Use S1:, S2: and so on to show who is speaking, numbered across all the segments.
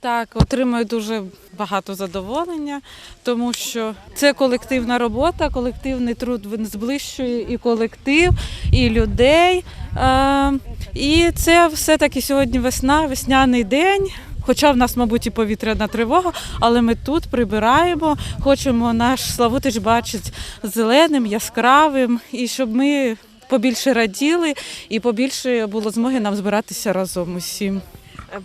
S1: Так, отримую дуже багато задоволення, тому що це колективна робота, колективний труд він зближує і колектив, і людей. І це все-таки сьогодні весна, весняний день. Хоча в нас, мабуть, і повітряна тривога, але ми тут прибираємо, хочемо наш Славутич бачити зеленим, яскравим, і щоб ми побільше раділи і побільше було змоги нам збиратися разом усім.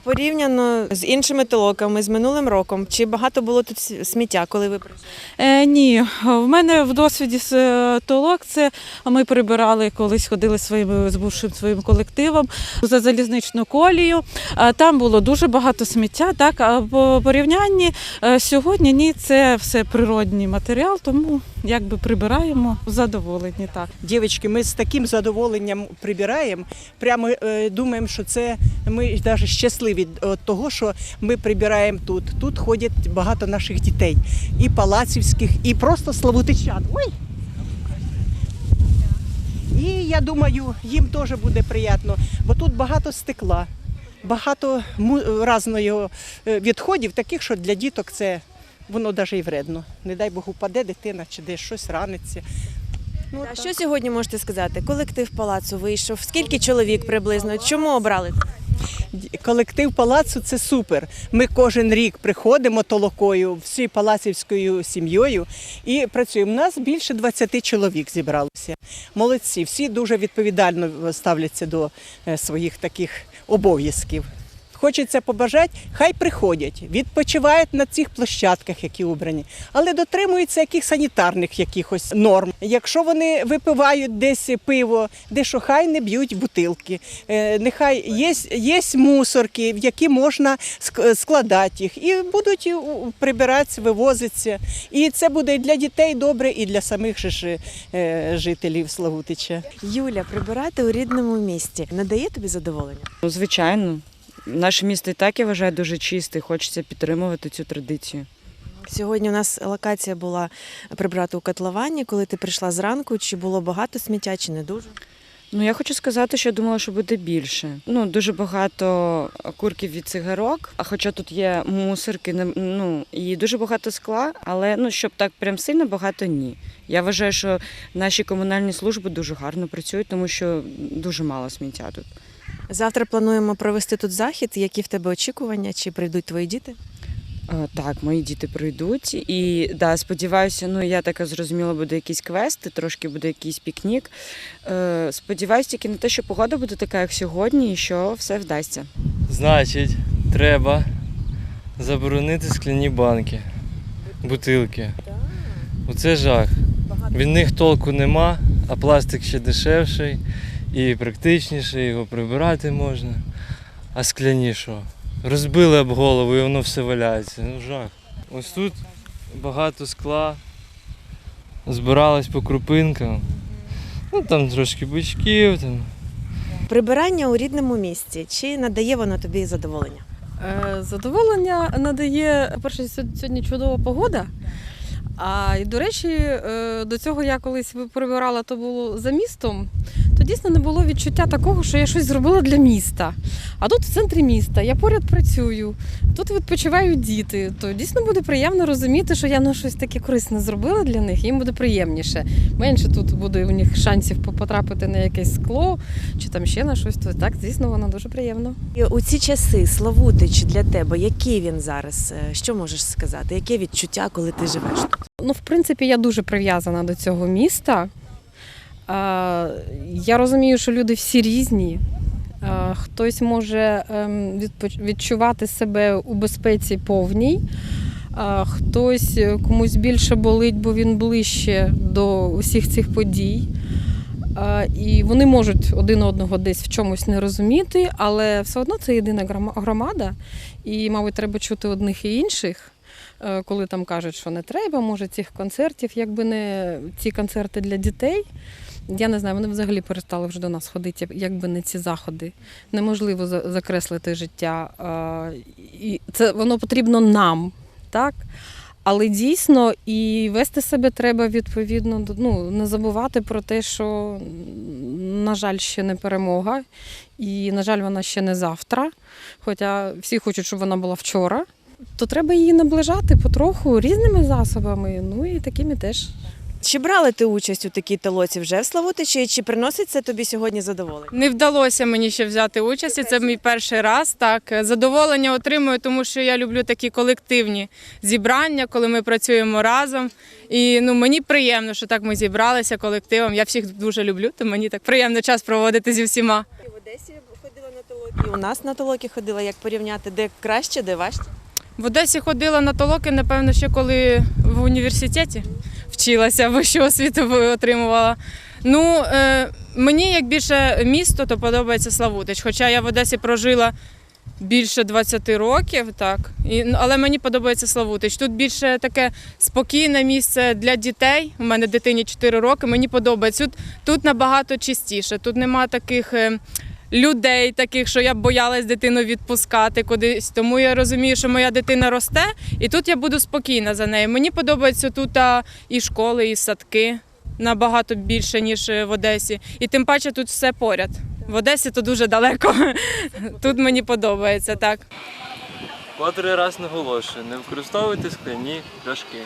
S2: Порівняно з іншими толоками, з минулим роком, чи багато було тут сміття, коли ви прийшли?
S1: Е, ні, в мене в досвіді з е, толок це ми прибирали колись, ходили своїм з бувшим своїм колективом за залізничну колію. Там було дуже багато сміття. Так а по порівнянні е, сьогодні ні, це все природній матеріал, тому якби прибираємо задоволені. Так.
S3: Дівчатки, ми з таким задоволенням прибираємо. Прямо е, думаємо, що це ми навіть щасливі від того, що ми прибираємо тут. Тут ходять багато наших дітей, і палацівських, і просто славутичан. Ой! І я думаю, їм теж буде приємно, бо тут багато стекла, багато му- е, відходів, таких, що для діток це воно навіть і вредно. Не дай Бог упаде дитина чи десь щось раниться. Ну,
S2: А
S3: так.
S2: що сьогодні можете сказати? Колектив палацу вийшов. Скільки чоловік приблизно? Чому обрали?
S3: Колектив палацу це супер. Ми кожен рік приходимо толокою, всі палацівською сім'єю і працюємо. У нас більше 20 чоловік зібралося. Молодці, всі дуже відповідально ставляться до е, своїх таких обов'язків. Хочеться побажати, хай приходять, відпочивають на цих площадках, які обрані, але дотримуються яких санітарних якихось норм. Якщо вони випивають десь пиво, де що хай не б'ють бутилки. Е, Нехай є, є мусорки, в які можна ск- складати їх, і будуть прибиратися, вивозитися. І це буде і для дітей добре, і для самих ж, е, жителів Славутича.
S2: Юля, прибирати у рідному місті не дає тобі задоволення?
S4: Ну, звичайно. Наше місто і так я вважаю дуже чисте, хочеться підтримувати цю традицію.
S2: Сьогодні у нас локація була прибрати у котловані. Коли ти прийшла зранку, чи було багато сміття, чи не дуже?
S4: Ну я хочу сказати, що я думала, що буде більше. Ну дуже багато курків від цигарок, а хоча тут є мусорки, ну і дуже багато скла, але ну щоб так прям сильно багато ні. Я вважаю, що наші комунальні служби дуже гарно працюють, тому що дуже мало сміття тут.
S2: Завтра плануємо провести тут захід. Які в тебе очікування? Чи прийдуть твої діти?
S4: Так, мої діти прийдуть. І да, сподіваюся, ну я така зрозуміла, буде якісь квести, трошки буде якийсь пікнік. Е, Сподіваюся тільки на те, що погода буде така, як сьогодні, і що все вдасться.
S5: Значить, треба заборонити скляні банки, бутилки. Оце жах. Від них толку нема, а пластик ще дешевший і практичніший, його прибирати можна. А скляні що? Розбили об голову і воно все валяється. Ну жах. Ось тут багато скла. Збиралось по крупинкам. Ну там трошки бичків, там
S2: Прибирання у рідному місті. Чи надає воно тобі задоволення?
S6: Е, Задоволення надає, по-перше, сьогодні чудова погода. А і, до речі, е, до цього я колись прибирала, то було за містом, то дійсно не було відчуття такого, що я щось зробила для міста. А тут в центрі міста, я поряд працюю, тут відпочивають діти. То дійсно буде приємно розуміти, що я ну, щось таке корисне зробила для них, їм буде приємніше. Менше тут буде у них шансів потрапити на якесь скло чи там ще на щось. То так, звісно, воно дуже приємно.
S2: І у ці часи Славутич для тебе, який він зараз? Е, Що можеш сказати? Яке відчуття, коли ти живеш тут?
S6: Ну, в принципі, я дуже прив'язана до цього міста. Я розумію, що люди всі різні. Хтось може ем, відчувати себе у безпеці повній, хтось е, комусь більше болить, бо він ближче до усіх цих подій. І вони можуть один одного десь в чомусь не розуміти, але все одно це єдина громада, і, мабуть, треба чути одних і інших е, коли там кажуть, що не треба, може цих концертів, якби не ці концерти для дітей. Я не знаю, вони взагалі перестали вже до нас ходити, якби не ці заходи. Неможливо закреслити життя. І це воно потрібно нам, так? Але дійсно і вести себе треба відповідно ну, не забувати про те, що, на жаль, ще не перемога, і, на жаль, вона ще не завтра. Хоча всі хочуть, щоб вона була вчора. То треба її наближати потроху різними засобами, ну і такими теж.
S2: Чи брали ти участь у такій толоці вже в Славутичі? Чи приносить це тобі сьогодні задоволення?
S7: Не вдалося мені ще взяти участь. і Це мій перший раз. Так задоволення отримую, тому що я люблю такі колективні зібрання, коли ми працюємо разом. І ну мені приємно, що так ми зібралися колективом. Я всіх дуже люблю, то мені так приємно час проводити зі всіма.
S2: І В Одесі ходила на толоки. І у нас на толоки ходила. Як порівняти, де краще, де важче?
S7: В Одесі ходила на толоки, напевно, ще коли в університеті вчилася, вищу освіту отримувала. Ну, е, мені як більше місто, то подобається Славутич. Хоча я в Одесі прожила більше 20 років, так. І, але мені подобається Славутич. Тут більше таке спокійне місце для дітей. У мене дитині 4 роки. Мені подобається. Тут, тут набагато чистіше. Тут нема таких. е, людей, таких, що я б боялась дитину відпускати кудись. Тому я розумію, що моя дитина росте, і тут я буду спокійна за нею. Мені подобається тут і школи, і садки набагато більше, ніж е, в Одесі. І тим паче тут все поряд. В Одесі то дуже далеко. Тут мені подобається так.
S5: Котрий раз наголошую, не використовуйте скляні пляшки.